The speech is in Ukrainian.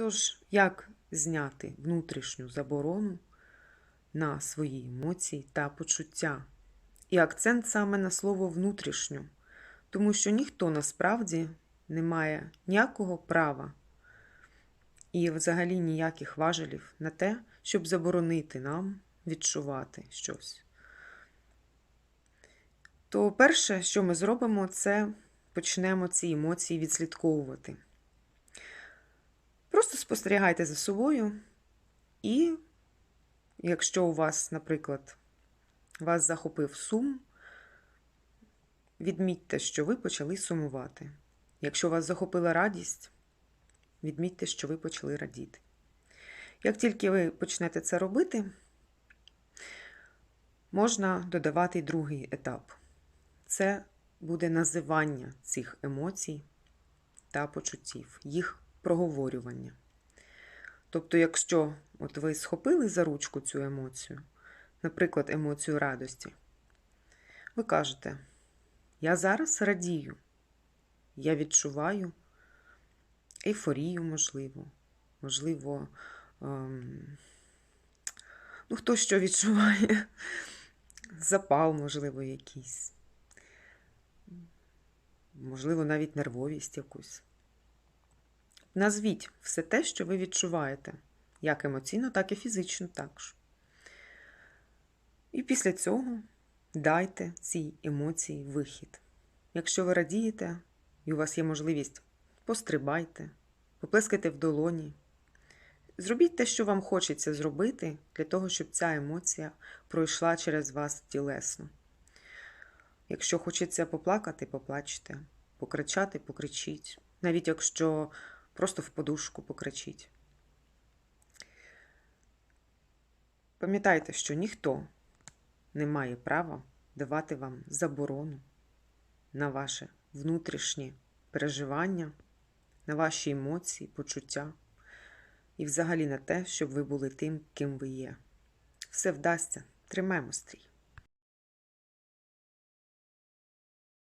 Тож, як зняти внутрішню заборону на свої емоції та почуття? І акцент саме на слово внутрішню, тому що ніхто насправді не має ніякого права і взагалі ніяких важелів на те, щоб заборонити нам відчувати щось. То перше, що ми зробимо, це почнемо ці емоції відслідковувати. Просто спостерігайте за собою, і якщо у вас, наприклад, вас захопив сум, відмітьте, що ви почали сумувати. Якщо вас захопила радість, відмітьте, що ви почали радіти. Як тільки ви почнете це робити, можна додавати другий етап. Це буде називання цих емоцій та почуттів, їх проговорювання. Тобто, якщо от ви схопили за ручку цю емоцію, наприклад, емоцію радості, ви кажете, я зараз радію, я відчуваю ейфорію, можливо, можливо, ем, ну, хто що відчуває, запал, можливо, якийсь, можливо, навіть нервовість якусь. Назвіть все те, що ви відчуваєте, як емоційно, так і фізично також. І після цього дайте цій емоції вихід. Якщо ви радієте і у вас є можливість, пострибайте, поплескайте в долоні. Зробіть те, що вам хочеться зробити, для того, щоб ця емоція пройшла через вас тілесно. Якщо хочеться поплакати, поплачте, покричати, покричіть. Навіть якщо просто в подушку покричіть. Пам'ятайте, що ніхто не має права давати вам заборону на ваше внутрішнє переживання, на ваші емоції, почуття і взагалі на те, щоб ви були тим, ким ви є. Все вдасться. Тримаємо стрій.